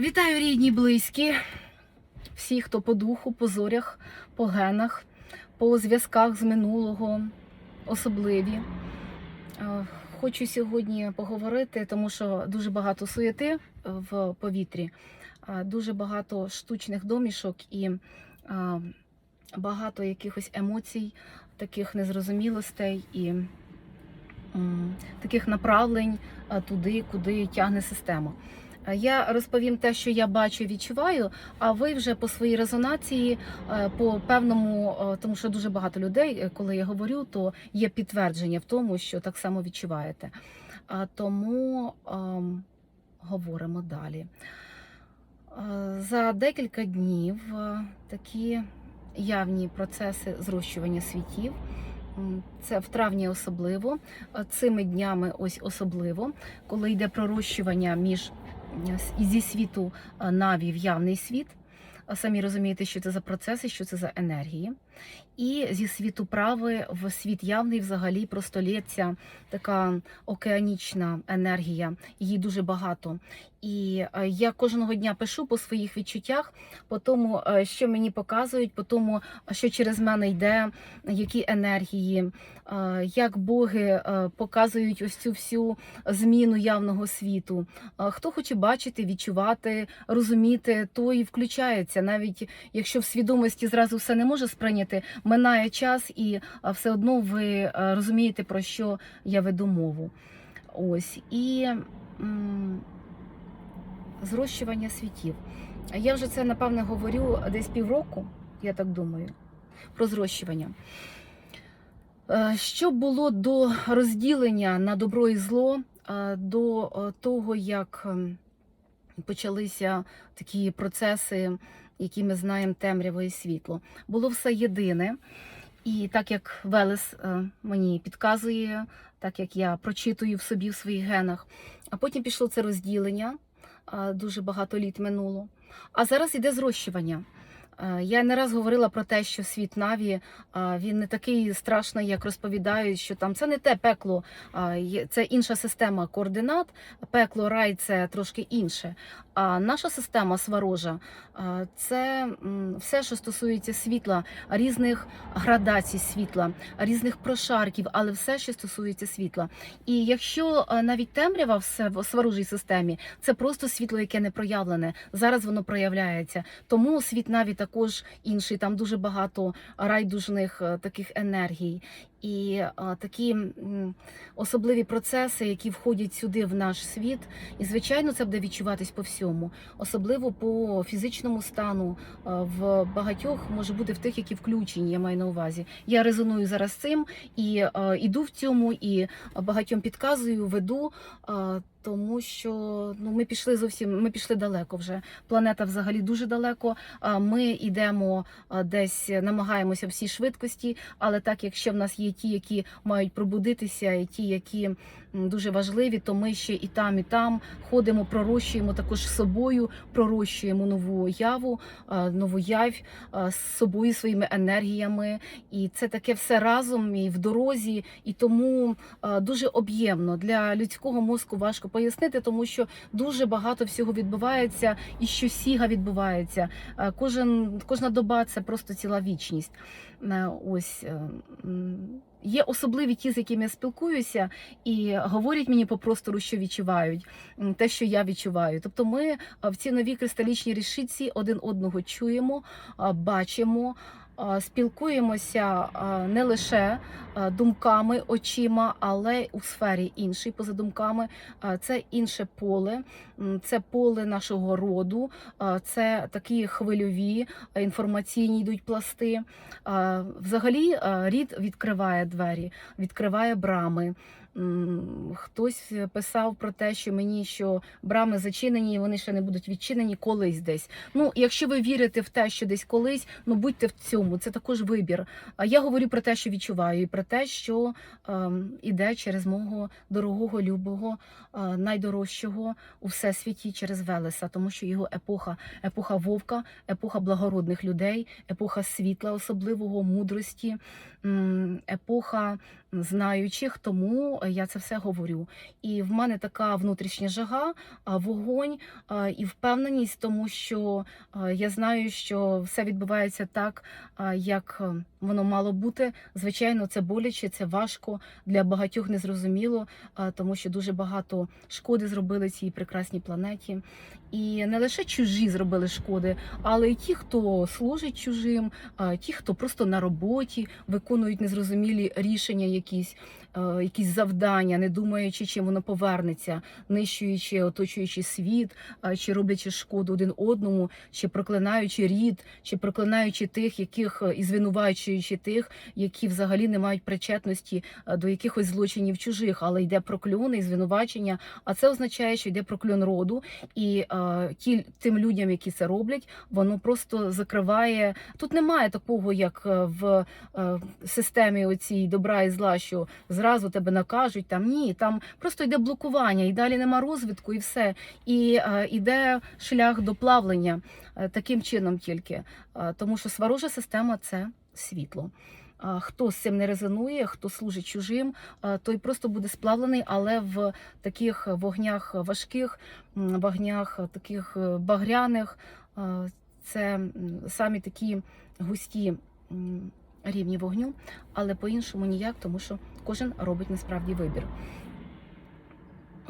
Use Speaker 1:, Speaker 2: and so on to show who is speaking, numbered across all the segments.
Speaker 1: Вітаю рідні, близькі, всі, хто по духу, по зорях, по генах, по зв'язках з минулого, особливі. Е, Хочу сьогодні поговорити, тому що дуже багато суєти в повітрі, е, дуже багато штучних домішок і е, багато якихось емоцій, таких незрозумілостей і таких направлень е, туди, куди тягне система. Е, Я розповім те, що я бачу, відчуваю. А ви вже по своїй резонації, е, по певному, е, тому що дуже багато людей, коли я говорю, то є підтвердження в тому, що так само відчуваєте. А Тому ем, говоримо далі. За декілька днів такі явні процеси зрощування світів. Це в травні особливо, е, цими днями ось особливо, коли йде пророщування між е, зі світу е, Наві в явний світ. А Самі розумієте, що це за процеси, що це за енергії. І зі світу прави в світ явний взагалі просто лється така океанічна енергія, її дуже багато. І е, я кожного дня пишу по своїх відчуттях, по тому, е, що мені показують, по тому, що через мене йде, які енергії, е, як боги е, показують ось цю всю зміну явного світу. Е, Хто хоче бачити, відчувати, розуміти, то і включається, навіть якщо в свідомості зразу все не може сприйняти, минає час, і е, все одно ви е, розумієте, про що я веду мову. Ось і м, зрощування світів. Я вже це напевне говорю десь півроку, я так думаю, про зрощування. Е, Що було до розділення на добро і зло, до того, як почалися такі процеси, які ми знаємо темряво і світло, було все єдине. І так як Велес е, мені підказує, так як я прочитую в собі в своїх генах, а потім пішло це розділення, е, дуже багато літ минуло. А зараз іде зрощування. Е, Я не раз говорила про те, що світ Наві е, він не такий страшний, як розповідають, що там це не те пекло, це інша система координат. Пекло, рай це трошки інше. А наша система сварожа е, це все, що стосується світла, різних градацій світла, різних прошарків, але все, що стосується світла. І якщо навіть темрява в сварожій системі, це просто світло, яке не проявлене. Зараз воно проявляється. Тому світ навіть також інший. Там дуже багато райдужних е, таких енергій. І е, такі особливі процеси, які входять сюди в наш світ, і звичайно, це буде відчуватись по всьому, особливо по фізичному стану. е, В багатьох може бути в тих, які включені. Я маю на увазі. Я резоную зараз цим і е, іду в цьому, і багатьом підказую, веду. тому що ну ми пішли зовсім, ми пішли далеко вже. Планета взагалі дуже далеко. А Ми йдемо десь, намагаємося всі швидкості, але так як ще в нас є ті, які мають пробудитися, і ті, які дуже важливі, то ми ще і там, і там ходимо, пророщуємо також собою, пророщуємо нову яву, нову явь з собою, своїми енергіями. І це таке все разом і в дорозі, і тому дуже об'ємно для людського мозку важко пояснити, тому що дуже багато всього відбувається, і що сіга відбувається. Кожен кожна доба це просто ціла вічність. Ось е, є особливі ті, з якими я спілкуюся, і говорять мені по простору, що відчувають, те, що я відчуваю. Тобто, ми в цій новій кристалічній рішиці один одного чуємо, бачимо. Е, Спілкуємося е, не лише е, думками, очима, але й у сфері іншій, поза думками. Це інше поле, це поле нашого роду, це такі хвильові інформаційні йдуть пласти. Взагалі, рід відкриває двері, відкриває брами. Хтось писав про те, що мені що брами зачинені, і вони ще не будуть відчинені колись десь. Ну, якщо ви вірите в те, що десь колись, ну будьте в цьому. Це також вибір. А я говорю про те, що відчуваю, і про те, що ем, іде через мого дорогого, любого, е, найдорожчого у всесвіті через Велеса, тому що його епоха, епоха вовка, епоха благородних людей, епоха світла, особливого мудрості, епоха знаючих. Тому тому я це все говорю. І в мене така внутрішня жага, вогонь і впевненість, тому що я знаю, що все відбувається так, як е, воно мало бути. Звичайно, це боляче, це важко для багатьох незрозуміло, тому що дуже багато шкоди зробили цій прекрасній планеті. І не лише чужі зробили шкоди, але й ті, хто служить чужим, ті, хто просто на роботі виконують незрозумілі рішення, якісь, якісь завдання, не думаючи, чим воно повернеться, нищуючи, оточуючи світ, чи роблячи шкоду один одному, чи проклинаючи рід, чи проклинаючи тих, яких і звинувачуючи тих, які взагалі не мають причетності до якихось злочинів чужих, але йде прокльони і звинувачення. А це означає, що йде прокльон роду, і тим людям, які це роблять, воно просто закриває. Тут немає такого, як е, в е, системі оцій добра і зла, що зразу тебе накажуть. Там ні, там просто йде блокування, і далі нема розвитку, і все. І е, іде шлях до плавлення е, таким чином тільки. Е, тому що сварожа система це світло. Хто з цим не резонує, хто служить чужим, той просто буде сплавлений, але в таких вогнях важких, вогнях таких е, багряних. Це самі такі густі рівні вогню, але по-іншому ніяк, тому що кожен робить насправді вибір.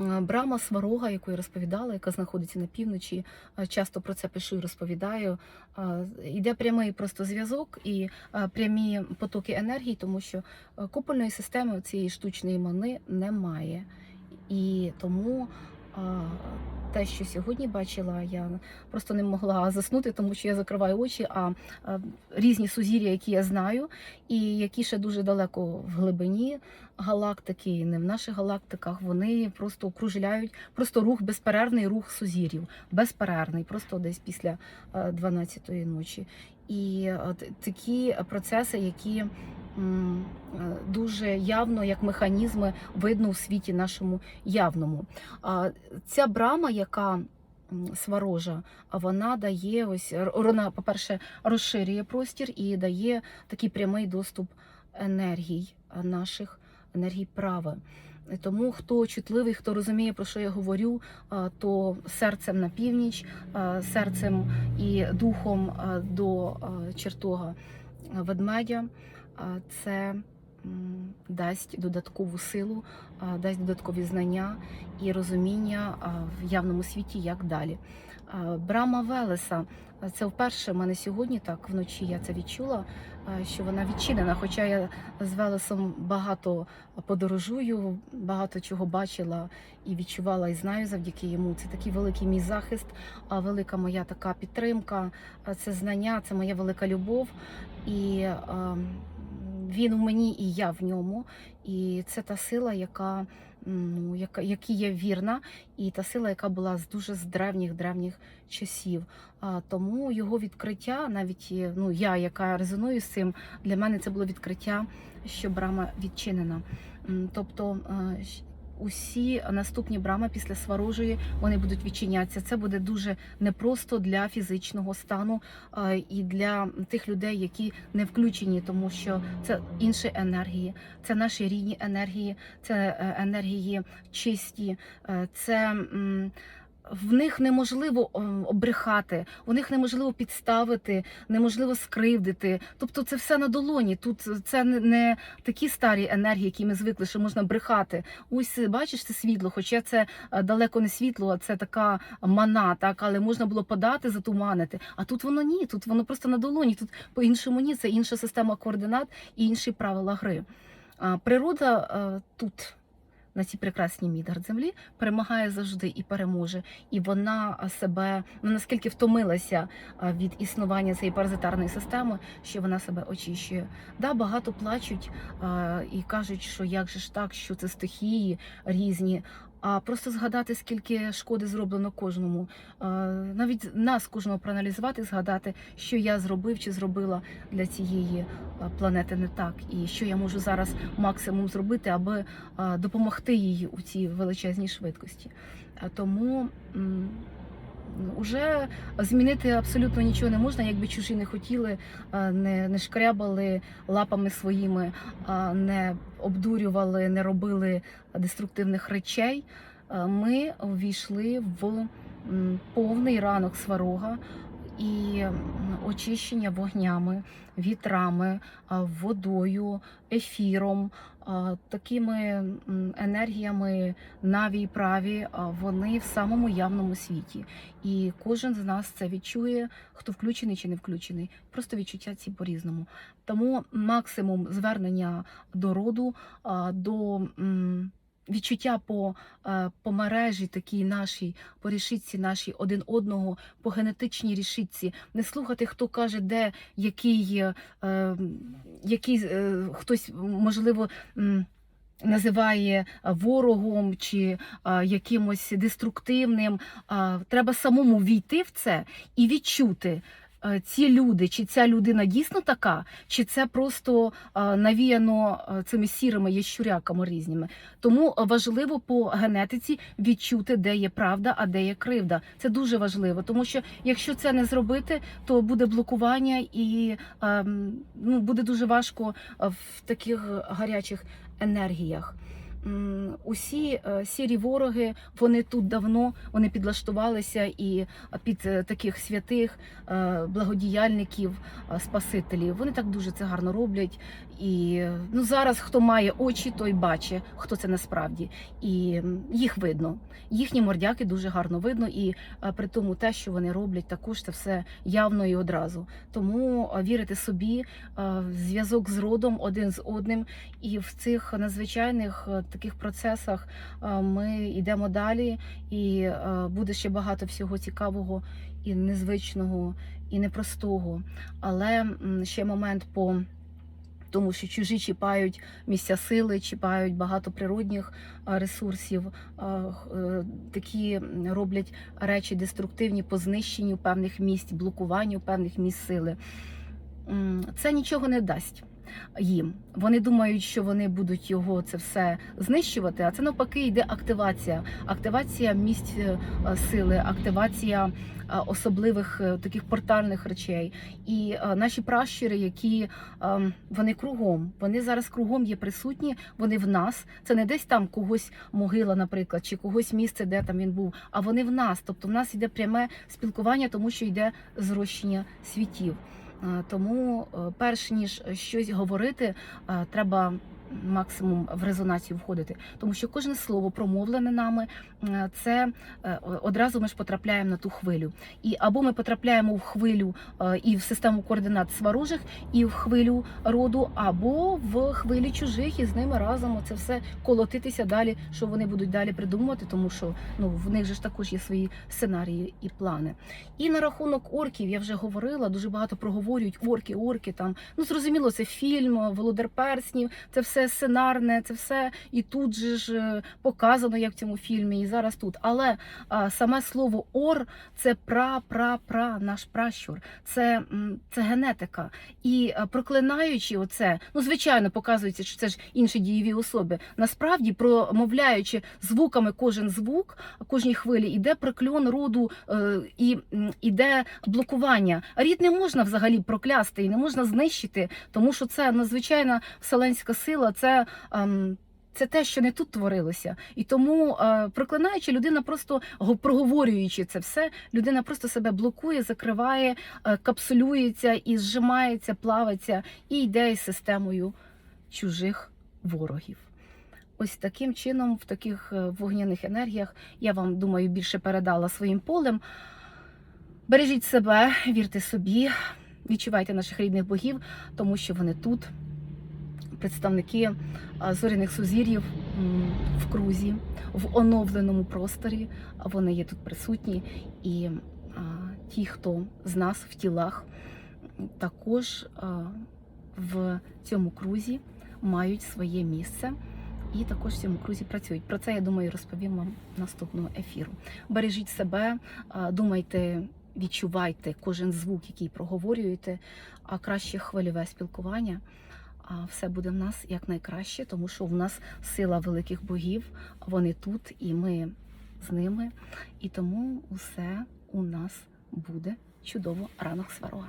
Speaker 1: Е, Брама Сварога, яку я розповідала, яка знаходиться на півночі, е, часто про це пишу і розповідаю. Е, Йде прямий просто зв'язок і е, прямі потоки енергії, тому що е, купольної системи цієї штучної мани немає. І тому е, те, що сьогодні бачила, я просто не могла заснути, тому що я закриваю очі. А е, різні сузір'я, які я знаю, і які ще дуже далеко в глибині галактики, не в наших галактиках, вони просто окружляють, просто рух безперервний рух сузір'їв, безперервний, просто десь після 12-ї ночі. І от такі процеси, які е, дуже явно, як механізми, видно у світі нашому явному. Ця брама, яка сварожа, вона дає ось вона, по-перше, розширює простір і дає такий прямий доступ енергій наших енергій права. Тому хто чутливий, хто розуміє, про що я говорю, то серцем на північ, серцем і духом до чертога ведмедя, це дасть додаткову силу, дасть додаткові знання і розуміння в явному світі, як далі. Брама Велеса. Це вперше в мене сьогодні так вночі я це відчула, що вона відчинена. Хоча я з Велесом багато подорожую, багато чого бачила і відчувала, і знаю завдяки йому. Це такий великий мій захист, а велика моя така підтримка, це знання, це моя велика любов. І а, він у мені, і я в ньому. І це та сила, яка ну, яка, якій є вірна, і та сила, яка була з дуже з древніх древніх часів. А тому його відкриття, навіть е, ну я, яка резоную з цим, для мене це було відкриття, що брама відчинена. Тобто е, усі наступні брами після сварожої вони будуть відчинятися. Це буде дуже непросто для фізичного стану е, і для тих людей, які не включені, тому що це інші енергії, це наші рідні енергії, це е, енергії чисті, е, це. В них неможливо ем, обрехати, у них неможливо підставити, неможливо скривдити. Тобто це все на долоні. Тут це не- такі старі енергії, які ми звикли, що можна брехати. Ось бачиш це світло, хоча це е, далеко не світло, а це така мана, так але можна було подати, затуманити. А тут воно ні, тут воно просто на долоні. Тут по-іншому ні, це інша система координат і інші правила гри. Природа е, тут. На цій прекрасній Мідгард землі перемагає завжди і переможе, і вона себе ну наскільки втомилася від існування цієї паразитарної системи, що вона себе очищує. Да, багато плачуть а, і кажуть, що як же ж так, що це стихії різні. А просто згадати, скільки шкоди зроблено кожному, навіть нас кожного проаналізувати, згадати, що я зробив чи зробила для цієї планети не так, і що я можу зараз максимум зробити, аби допомогти їй у цій величезній швидкості. Тому м, уже змінити абсолютно нічого не можна, якби чужі не хотіли, не, не шкрябали лапами своїми, не обдурювали, не робили деструктивних речей, ми ввійшли в повний ранок сварога і очищення вогнями, вітрами, водою, ефіром, такими енергіями наві і праві, вони в самому явному світі. І кожен з нас це відчує, хто включений чи не включений. Просто відчуття ці по-різному. Тому максимум звернення до роду, до м, відчуття по, е, по мережі такій нашій, по рішитці нашій один одного, по генетичній рішитці. Не слухати, хто каже, де який, е, який е, хтось можливо. Називає ворогом чи а, якимось деструктивним. А, треба самому війти в це і відчути, ці люди, чи ця людина дійсно така, чи це просто е, навіяно е, цими сірими ящуряками різними. Тому е, важливо по генетиці відчути, де є правда, а де є кривда. Це дуже важливо, тому що якщо це не зробити, то буде блокування і ем, ну, буде дуже важко е, в таких гарячих енергіях. Усі е, сірі вороги, вони тут давно вони підлаштувалися і е, під е, таких святих благодіяльників, спасителів. Вони так дуже це гарно роблять. І ну зараз хто має очі, той бачить, хто це насправді. І їх видно. Їхні мордяки дуже гарно видно, і при тому те, що вони роблять, також це все явно і одразу. Тому вірити собі, зв'язок з родом один з одним, і в цих надзвичайних таких процесах е, ми йдемо далі, і е, буде ще багато всього цікавого і незвичного, і непростого. Але ще момент по тому, що чужі чіпають місця сили, чіпають багато природних е, ресурсів, такі роблять речі деструктивні по знищенню певних місць, блокуванню певних місць сили. Це нічого не дасть їм. Вони думають, що вони будуть його це все знищувати, а це навпаки йде активація. Активація місць е, сили, активація е, особливих е, таких портальних речей. І наші пращури, які вони кругом, вони зараз кругом є присутні, вони в нас. Це не десь там когось могила, наприклад, чи когось місце, де там він був, а вони в нас. Тобто в нас йде пряме спілкування, тому що йде зрощення світів. Е, Тому, е, перш ніж щось говорити, е, треба максимум в резонацію входити, тому що кожне слово промовлене нами, е, це е, одразу ми ж потрапляємо на ту хвилю. І або ми потрапляємо в хвилю е, і в систему координат сварожих, і в хвилю роду, або в хвилі чужих, і з ними разом це все колотитися далі, що вони будуть далі придумувати, тому що ну в них же ж також є свої сценарії і плани. І на рахунок орків я вже говорила, дуже багато проговорюють орки, орки там. Ну зрозуміло, це фільм, Володар Перснів, це все сценарне, це все і тут же ж е, показано, як в цьому фільмі, і зараз тут. Але а, саме слово ор це пра-пра-пра, наш пращур, це, це генетика. І е, проклинаючи оце, ну звичайно, показується, що це ж інші дієві особи. Насправді, промовляючи звуками кожен звук, кожній хвилі, іде прокльон роду е, і іде блокування. Рід не можна взагалі проклясти і не можна знищити, тому що це надзвичайна вселенська сила. Це ем, це те, що не тут творилося, і тому е, проклинаючи, людина просто проговорюючи це все, людина просто себе блокує, закриває, е, капсулюється і зжимається, плавиться і йде із системою чужих ворогів. Ось таким чином, в таких е, вогняних енергіях, я вам думаю, більше передала своїм полем. Бережіть себе, вірте собі, відчувайте наших рідних богів, тому що вони тут, представники зоряних сузір'їв в крузі, в оновленому просторі. Вони є тут присутні. І ті, хто з нас в тілах, також в цьому крузі мають своє місце. І також в цьому крузі працюють. Про це я думаю, розповім вам наступного ефіру. Бережіть себе, думайте, відчувайте кожен звук, який проговорюєте, а краще хвильове спілкування. А все буде в нас як найкраще, тому що в нас сила великих богів, вони тут, і ми з ними. І тому усе у нас буде чудово ранок сварога.